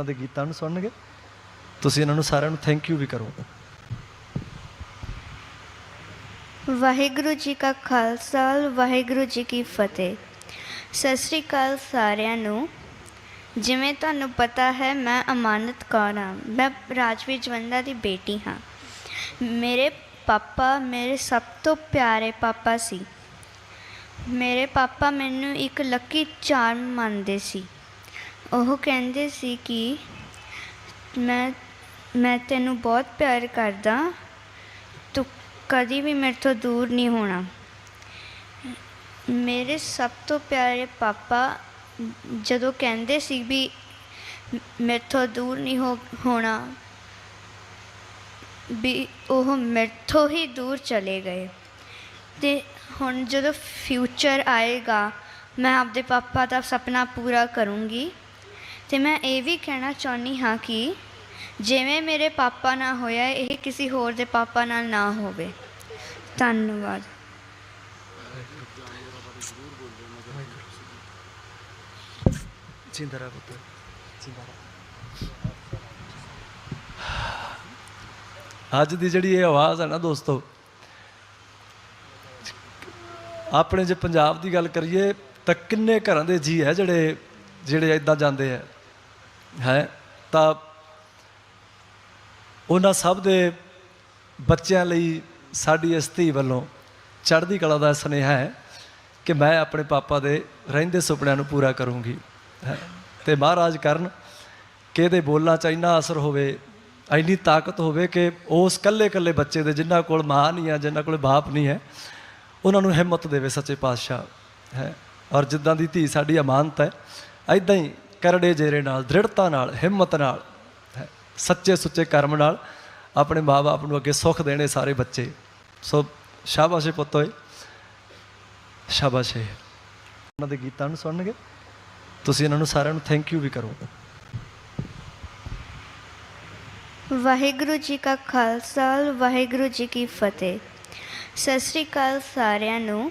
ਉਹਨਾਂ ਦੇ ਗੀਤਾਂ ਨੂੰ ਸੁਣਨਗੇ। ਤੁਸੀਂ ਇਹਨਾਂ ਨੂੰ ਸਾਰਿਆਂ ਨੂੰ ਥੈਂਕ ਯੂ ਵੀ ਕਰੋ। ਵਾਹਿਗੁਰੂ ਜੀ ਕਾ ਖਾਲਸਾ, ਵਾਹਿਗੁਰੂ ਜੀ ਕੀ ਫਤਿਹ। ਸਤਿ ਸ੍ਰੀ ਅਕਾਲ ਸਾਰਿਆਂ ਨੂੰ। ਜਿਵੇਂ ਤੁਹਾਨੂੰ ਪਤਾ ਹੈ, ਮੈਂ ਅਮਾਨਤ ਕੌਰ ਹਾਂ। ਮੈਂ ਰਾਜਵੀਰ ਜਵੰਦਾ ਦੀ ਬੇਟੀ ਹਾਂ। ਮੇਰੇ ਪਾਪਾ ਮੇਰੇ ਸਭ ਤੋਂ ਪਿਆਰੇ ਪਾਪਾ ਸੀ। ਮੇਰੇ ਪਾਪਾ ਮੈਨੂੰ ਇੱਕ ਲੱਕੀ ਚਾਰਮ ਮੰਨਦੇ ਸੀ। ਉਹ ਕਹਿੰਦੇ ਸੀ ਕਿ ਮੈਂ ਮੈਂ ਤੈਨੂੰ ਬਹੁਤ ਪਿਆਰ ਕਰਦਾ। ਤੂੰ ਕਦੀ ਵੀ ਮੇਰੇ ਤੋਂ ਦੂਰ ਨਹੀਂ ਹੋਣਾ। ਮੇਰੇ ਸਭ ਤੋਂ ਪਿਆਰੇ ਪਾਪਾ ਜਦੋਂ ਕਹਿੰਦੇ ਸੀ ਵੀ ਮੇਰੇ ਤੋਂ ਦੂਰ ਨਹੀਂ ਹੋ, ਹੋਣਾ, ਵੀ ਉਹ ਮੇਰੇ ਤੋਂ ਹੀ ਦੂਰ ਚਲੇ ਗਏ। ਤੇ ਹੁਣ ਜਦੋਂ ਫਿਊਚਰ ਆਏਗਾ, ਮੈਂ ਆਪਦੇ ਪਾਪਾ ਦਾ ਸੁਪਨਾ ਪੂਰਾ ਕਰੂੰਗੀ। ਅਤੇ ਮੈਂ ਇਹ ਵੀ ਕਹਿਣਾ ਚਾਹੁੰਦੀ ਹਾਂ ਕਿ ਜਿਵੇਂ ਮੇਰੇ ਪਾਪਾ ਨਾਲ ਹੋਇਆ, ਇਹ ਕਿਸੇ ਹੋਰ ਦੇ ਪਾਪਾ ਨਾਲ ਨਾ ਹੋਵੇ। ਧੰਨਵਾਦ। ਜਿੰਦਾ ਪੁੱਤ, ਜਿੰਦਾ ਅੱਜ ਦੀ ਜਿਹੜੀ ਇਹ ਆਵਾਜ਼ ਹੈ ਨਾ ਦੋਸਤੋ, ਆਪਣੇ ਜੇ ਪੰਜਾਬ ਦੀ ਗੱਲ ਕਰੀਏ, ਤਾਂ ਕਿੰਨੇ ਘਰਾਂ ਦੇ ਜੀ ਹੈ ਜਿਹੜੇ ਜਿਹੜੇ ਇਦਾਂ ਜਾਂਦੇ ਹੈ। ਹੈ, ਤਾਂ ਉਹਨਾਂ ਸਭ ਦੇ ਬੱਚਿਆਂ ਲਈ ਸਾਡੀ ਇਸ ਧੀ ਵੱਲੋਂ ਚੜ੍ਹਦੀ ਕਲਾ ਦਾ ਸੁਨੇਹਾ ਹੈ ਕਿ ਮੈਂ ਆਪਣੇ ਪਾਪਾ ਦੇ ਰਹਿੰਦੇ ਸੁਪਨਿਆਂ ਨੂੰ ਪੂਰਾ ਕਰੂੰਗੀ। ਹੈ, ਤੇ ਮਹਾਰਾਜ ਕਰਨ ਕਿ ਇਹਦੇ ਬੋਲਾਂ 'ਚ ਇੰਨਾ ਅਸਰ ਹੋਵੇ, ਇੰਨੀ ਤਾਕਤ ਹੋਵੇ ਕਿ ਉਸ ਕੱਲੇ ਕੱਲੇ ਬੱਚੇ ਦੇ ਜਿਨ੍ਹਾਂ ਕੋਲ ਮਾਂ ਨਹੀਂ ਹੈ, ਜਿਨ੍ਹਾਂ ਕੋਲ ਬਾਪ ਨਹੀਂ ਹੈ, ਉਹਨਾਂ ਨੂੰ ਹਿੰਮਤ ਦੇਵੇ ਸੱਚੇ ਪਾਤਸ਼ਾਹ। ਹੈ, ਔਰ ਜਿੱਦਾਂ ਦੀ ਧੀ ਸਾਡੀ ਅਮਾਨਤ ਹੈ ਐਦਾਂ ਹੀ ਕਰੜੇ ਜੇਰੇ ਨਾਲ, ਦ੍ਰਿੜਤਾ ਨਾਲ, ਹਿੰਮਤ ਨਾਲ ਸੱਚੇ ਸੁੱਚੇ ਕਰਮ ਨਾਲ ਆਪਣੇ ਮਾਪੇ ਨੂੰ ਅੱਗੇ ਸੁੱਖ ਦੇਣੇ ਸਾਰੇ ਬੱਚੇ। ਸੋ ਸ਼ਾਬਾਸ਼ੇ ਏ ਪੁੱਤ ਓਏ। ਸ਼ਾਬਾਸ਼। ਉਹਨਾਂ ਦੇ ਗੀਤਾਂ ਨੂੰ ਸੁਣਨਗੇ। ਤੁਸੀਂ ਇਹਨਾਂ ਨੂੰ ਸਾਰਿਆਂ ਨੂੰ ਥੈਂਕ ਯੂ ਵੀ ਕਰੋ। ਵਾਹਿਗੁਰੂ ਜੀ ਕਾ ਖਾਲਸਾ, ਵਾਹਿਗੁਰੂ ਜੀ ਕੀ ਫਤਿਹ। ਸਤਿ ਸ੍ਰੀ ਅਕਾਲ ਸਾਰਿਆਂ ਨੂੰ।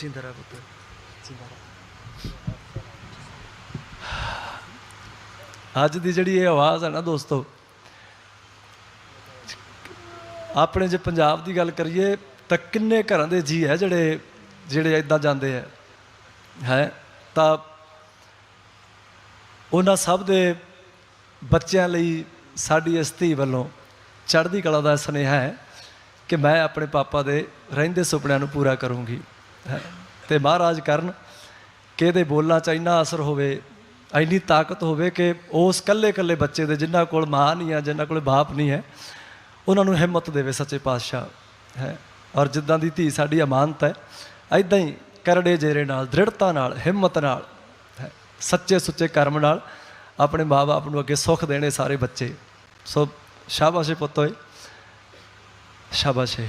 ਜਿੰਦਾ ਰਹਿ ਪੁੱਤ ਜਿੰਦਾ ਰਹਿ ਅੱਜ ਦੀ ਜਿਹੜੀ ਇਹ ਆਵਾਜ਼ ਹੈ ਨਾ ਦੋਸਤੋ ਆਪਣੇ ਜੇ ਪੰਜਾਬ ਦੀ ਗੱਲ ਕਰੀਏ ਤਾਂ ਕਿੰਨੇ ਘਰਾਂ ਦੇ ਜੀ ਹੈ ਜਿਹੜੇ ਜਿਹੜੇ ਇਦਾਂ ਜਾਂਦੇ ਹੈ ਹੈ ਤਾਂ ਉਹਨਾਂ ਸਭ ਦੇ ਬੱਚਿਆਂ ਲਈ ਸਾਡੀ ਇਸ ਧੀ ਵੱਲੋਂ ਚੜ੍ਹਦੀ ਕਲਾ ਦਾ ਸੁਨੇਹਾ ਹੈ ਕਿ ਮੈਂ ਆਪਣੇ ਪਾਪਾ ਦੇ ਰਹਿੰਦੇ ਸੁਪਨਿਆਂ ਨੂੰ ਪੂਰਾ ਕਰੂੰਗੀ ਤੇ ਮਹਾਰਾਜ ਕਰਨ ਕਿ ਇਹਦੇ ਬੋਲਾਂ 'ਚ ਇੰਨਾ ਅਸਰ ਹੋਵੇ ਇੰਨੀ ਤਾਕਤ ਹੋਵੇ ਕਿ ਉਸ ਕੱਲੇ ਕੱਲੇ ਬੱਚੇ ਦੇ ਜਿਨ੍ਹਾਂ ਕੋਲ ਮਾਂ ਨਹੀਂ ਹੈ ਜਿਨ੍ਹਾਂ ਕੋਲ ਬਾਪ ਨਹੀਂ ਹੈ ਉਹਨਾਂ ਨੂੰ ਹਿੰਮਤ ਦੇਵੇ ਸੱਚੇ ਪਾਤਸ਼ਾਹ ਹੈ। ਔਰ ਜਿੱਦਾਂ ਦੀ ਧੀ ਸਾਡੀ ਅਮਾਨਤ ਹੈ ਐਦਾਂ ਹੀ ਕਰੜੇ ਜੇਰੇ ਨਾਲ ਦ੍ਰਿੜਤਾ ਨਾਲ ਹਿੰਮਤ ਨਾਲ ਹੈ, ਸੱਚੇ ਸੁੱਚੇ ਕਰਮ ਨਾਲ ਆਪਣੇ ਮਾਪੇ ਨੂੰ ਅੱਗੇ ਸੁੱਖ ਦੇਣੇ ਸਾਰੇ ਬੱਚੇ। ਸੋ ਸ਼ਾਬਾਸ਼ੇ ਏ ਪੁੱਤ ਓਏ। ਸ਼ਾਬਾਸ਼